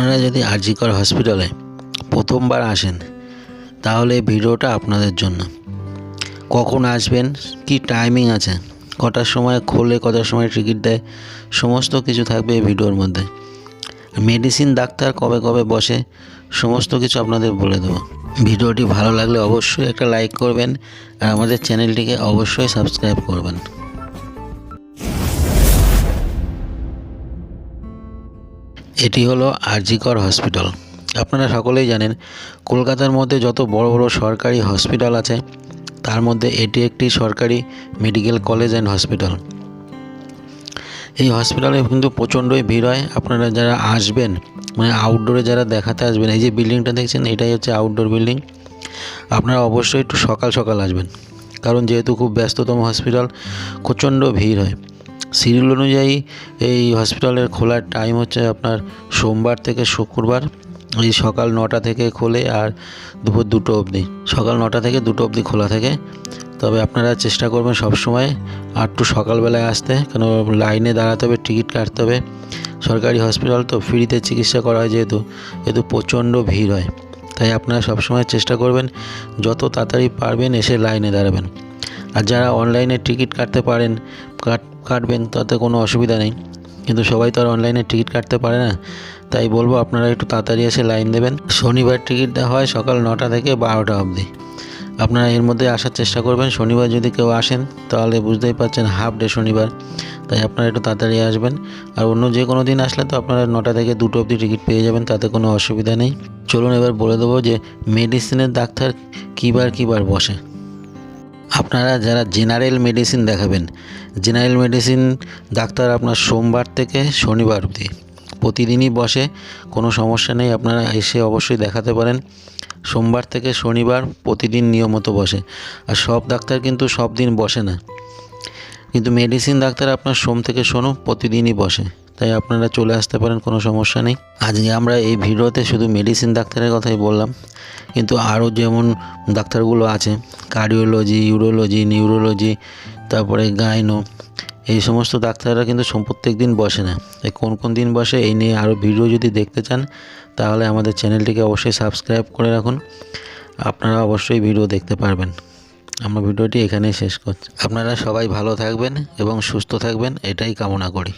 আপনারা যদি আরজিকর হসপিটালে প্রথমবার আসেন, তাহলে ভিডিওটা আপনাদের জন্য। কখন আসবেন, কি টাইমিং আছে, কটার সময় খোলে, কটার সময় টিকিট দেয়, সমস্ত কিছু থাকবে এই ভিডিওর মধ্যে। মেডিসিন ডাক্তার কবে কবে বসে, সমস্ত কিছু আপনাদের বলে দেবো। ভিডিওটি ভালো লাগলে অবশ্যই একটা লাইক করবেন আর আমাদের চ্যানেলটিকে অবশ্যই সাবস্ক্রাইব করবেন। এটি হলো আরজিকর হসপিটাল। আপনারা সকলেই জানেন, কলকাতার মধ্যে যত বড় বড় সরকারি হসপিটাল আছে, তার মধ্যে এটি একটি সরকারি মেডিকেল কলেজ অ্যান্ড হসপিটাল। এই হসপিটালে কিন্তু প্রচণ্ডই ভিড় হয়। আপনারা যারা আসবেন মানে আউটডোরে যারা দেখাতে আসবেন, এই যে বিল্ডিংটা দেখছেন, এটাই হচ্ছে আউটডোর বিল্ডিং আপনারা অবশ্যই একটু সকাল সকাল আসবেন। কারণ যেহেতু খুব ব্যস্ততম হসপিটাল, প্রচণ্ড ভিড় হয়। সিরিয়াল অনুযায়ী এই হসপিটালের খোলার টাইম হচ্ছে আপনার সোমবার থেকে শুক্রবার, এই সকাল নটা থেকে খোলে আর দুপুর দুটো অবধি। সকাল নটা থেকে দুটো অবধি খোলা থাকে। তবে আপনারা চেষ্টা করবেন সবসময় একটু সকালবেলায় আসতে, কেন লাইনে দাঁড়াতে হবে, টিকিট কাটতে হবে। সরকারি হসপিটাল তো ফ্রিতে চিকিৎসা করা হয় যেহেতু যেহেতু প্রচণ্ড ভিড় হয়। তাই আপনারা সবসময় চেষ্টা করবেন, যত তাড়াতাড়ি পারবেন এসে লাইনে দাঁড়াবেন। আর যারা অনলাইনে টিকিট কাটতে পারেন, কাট, কাটবেন, তাতে কোনো অসুবিধা নেই। কিন্তু সবাই তো আর অনলাইনে টিকিট কাটতে পারে না। তাই বলব আপনারা একটু তাড়াতাড়ি এসে লাইন দেবেন। শনিবার টিকিট দেওয়া হয় সকাল নটা থেকে বারোটা অবধি। আপনারা এর মধ্যে আসার চেষ্টা করবেন। শনিবার যদি কেউ আসেন, তাহলে বুঝতেই পারছেন হাফ ডে শনিবার। তাই আপনারা একটু তাড়াতাড়ি আসবেন। আর অন্য যে কোনো দিন আসলে তো আপনারা নটা থেকে দুটো অবধি টিকিট পেয়ে যাবেন, তাতে কোনো অসুবিধা নেই। চলুন এবার বলে দেবো যে মেডিসিনের ডাক্তার কীবার কীবার বসে। আপনারা যারা জেনারেল মেডিসিন দেখাবেন, জেনারেল মেডিসিন ডাক্তার আপনার সোমবার থেকে শনিবার অবধি। প্রতিদিনই বসে, কোনো সমস্যা নেই, আপনারা এসে অবশ্যই দেখাতে পারেন। সোমবার থেকে শনিবার প্রতিদিন নিয়মিত বসে। আর সব ডাক্তার কিন্তু সব দিন বসে না। কিন্তু মেডিসিন ডাক্তার আপনার সোম থেকে শোনো, প্রতিদিনই বসে। তাই আপনারা চলে আসতে পারেন, কোনো সমস্যা নেই। আজকে আমরা এই ভিডিওতে শুধু মেডিসিন ডাক্তারের কথাই বললাম। কিন্তু আরও যেমন ডাক্তারগুলো আছে কার্ডিওলজি ইউরোলজি নিউরোলজি তারপরে গাইনো এই সমস্ত ডাক্তাররা কিন্তু প্রত্যেক দিন বসে না। তাই কোন কোন দিন বসে এই নিয়ে আরও ভিডিও যদি দেখতে চান, তাহলে আমাদের চ্যানেলটিকে অবশ্যই সাবস্ক্রাইব করে রাখুন। আপনারা অবশ্যই ভিডিও দেখতে পারবেন। আমরা ভিডিওটি এখানেই শেষ করছি। আপনারা সবাই ভালো থাকবেন এবং সুস্থ থাকবেন, এটাই কামনা করি।